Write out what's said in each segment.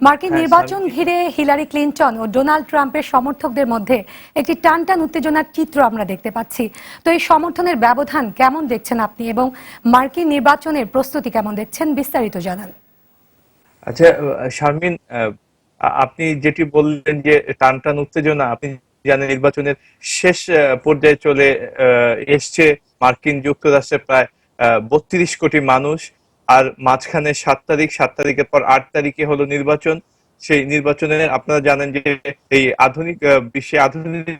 মার্কিন হ্যাঁ, নির্বাচন ঘিরে হিলারি ক্লিনটন ও ডোনাল্ড ট্রাম্পের সমর্থকদের মধ্যে একটি টানটান উত্তেজনার চিত্র আমরা দেখতে পাচ্ছি। তো এই সমর্থনের ব্যবধান কেমন দেখছেন আপনি এবং মার্কিন নির্বাচনের প্রস্তুতি কেমন দেখছেন বিস্তারিত জানান। আচ্ছা শারমিন আপনি যেটি বললেন যে টান টান উত্তেজনা আপনি জানেন নির্বাচনের শেষ পর্যায়ে চলে আহ, এসছে মার্কিন যুক্তরাষ্ট্রে প্রায় বত্রিশ কোটি মানুষ। আর মাঝখানে সাত তারিখ, সাত তারিখের পর আট তারিখে হলো নির্বাচন। সেই নির্বাচনের আপনারা জানেন যে এই আধুনিক বিশ্বে আধুনিক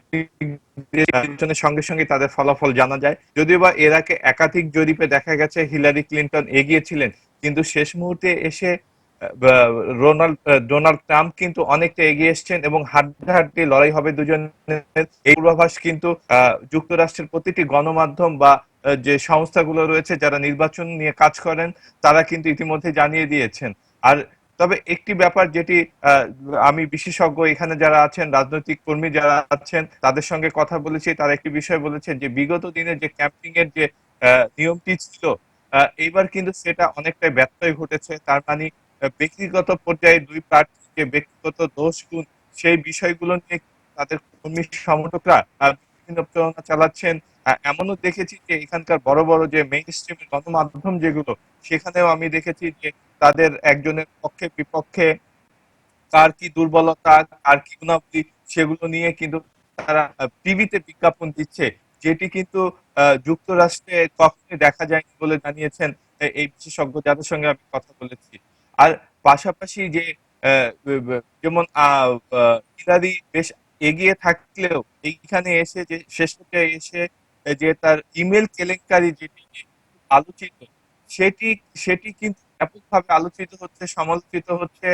সঙ্গে সঙ্গে তাদের ফলাফল জানা যায়। যদিও বা এর আগে একাধিক জরিপে দেখা গেছে হিলারি ক্লিনটন এগিয়েছিলেন, কিন্তু শেষ মুহূর্তে এসে রোনাল্ড ডোনাল্ড ট্রাম্প কিন্তু অনেকটা এগিয়ে এসছেন এবং হাড্ডাহাড্ডি লড়াই হবে দুজনের। এই পূর্বাভাস কিন্তু যুক্তরাষ্ট্রের প্রতিটি গণমাধ্যম বা যে সংস্থাগুলো রয়েছে যারা নির্বাচন নিয়ে কাজ করেন, তারা কিন্তু ইতিমধ্যে জানিয়ে দিয়েছেন। আর তবে একটি ব্যাপার যেটি আমি বিশেষজ্ঞ এখানে যারা আছেন, রাজনৈতিক কর্মী যারা আছেন, তাদের সঙ্গে কথা বলেছি, তারা একটি বিষয় বলেছেন যে বিগত দিনে যে ক্যাম্পিং এর যে নিয়মটি ছিল এইবার কিন্তু সেটা অনেকটাই ব্যত্যয় ঘটেছে। তার মানে ব্যক্তিগত পর্যায়ে দুই প্রার্থীর যে ব্যক্তিগত দোষ গুণ, সেই বিষয়গুলো নিয়ে তাদের কর্মী সমর্থকরা বিভিন্ন প্রচারণা চালাচ্ছেন এমনও দেখেছি যে এখানকার বড় বড় যে মেইন স্ট্রিম গণমাধ্যম যেগুলো, সেখানেও আমি দেখেছি যে তাদের একজনের পক্ষে বিপক্ষে কার কি দুর্বলতা, কার কি গুণাবলী, সেগুলো নিয়ে কিন্তু তারা টিভিতে বিজ্ঞাপন দিচ্ছে, যেটি কিন্তু যুক্তরাষ্ট্রে কখনোই দেখা যায়নি বলে জানিয়েছেন এই বিশেষজ্ঞ যাদের সঙ্গে আমি কথা বলেছি। আর পাশাপাশি যে যেমন হিলারি বেশ এগিয়ে থাকলেও এইখানে এসে যে শেষ এসে যে তার ইমেল কেলেঙ্কারি যেটি আলোচিত, সেটি সেটি কিন্তু ব্যাপকভাবে আলোচিত হচ্ছে, সমালোচিত হচ্ছে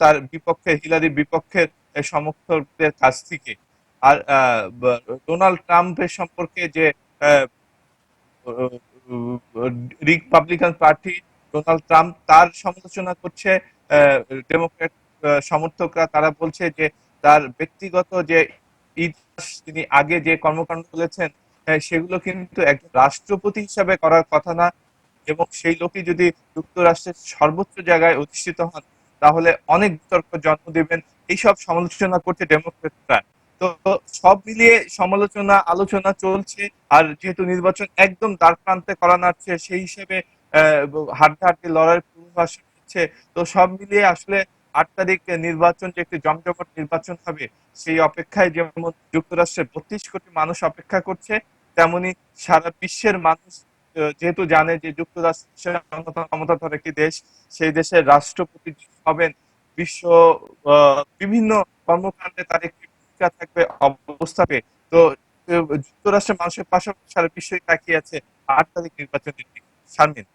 তার বিপক্ষে, হিলারির বিপক্ষের সমর্থকদের কাছ থেকে। আর ডোনাল্ড ট্রাম্পের সম্পর্কে যে রিপাবলিকান পার্টি ডোনাল্ড ট্রাম্প তার সমালোচনা করছে ডেমোক্রেট সমর্থকরা, তারা বলছে যে তার ব্যক্তিগত যে ইতিহাস, তিনি আগে যে কর্মকাণ্ড করেছেন সেগুলো কিন্তু একজন রাষ্ট্রপতি হিসাবে করার কথা না। এবং সেই লোকই যদি যুক্তরাষ্ট্রের সর্বোচ্চ জায়গায় অধিষ্ঠিত হন, তাহলে অনেক বিতর্ক জন্ম দেবেন। এইসব সমালোচনা করছে ডেমোক্রেটরা। তো সব মিলিয়ে সমালোচনা, আলোচনা চলছে, আর যেহেতু নির্বাচন একদম দ্বার প্রান্তে করানো হচ্ছে সেই হিসেবে হাড্ডাহাড্ডি লড়াইয়ের পূর্বাভাস হচ্ছে তো সব মিলিয়ে আসলে তারিখ নির্বাচন যে একটি জমজমাট নির্বাচন হবে, সেই অপেক্ষায় যেমন যুক্তরাষ্ট্রের বত্রিশ কোটি মানুষ অপেক্ষা করছে, তেমনি সারা বিশ্বের মানুষ যেহেতু জানে যে যুক্তরাষ্ট্রের অন্যতম ক্ষমতাধর একটি দেশ, সেই দেশের রাষ্ট্রপতি হবেন বিশ্ব বিভিন্ন কর্মকাণ্ডে তার একটি ভূমিকা থাকবে অবস্থাবে তো যুক্তরাষ্ট্রের মানুষের পাশাপাশি সারা বিশ্বই তাকিয়ে আছে আট তারিখ নির্বাচনের দিকে। শারমিন।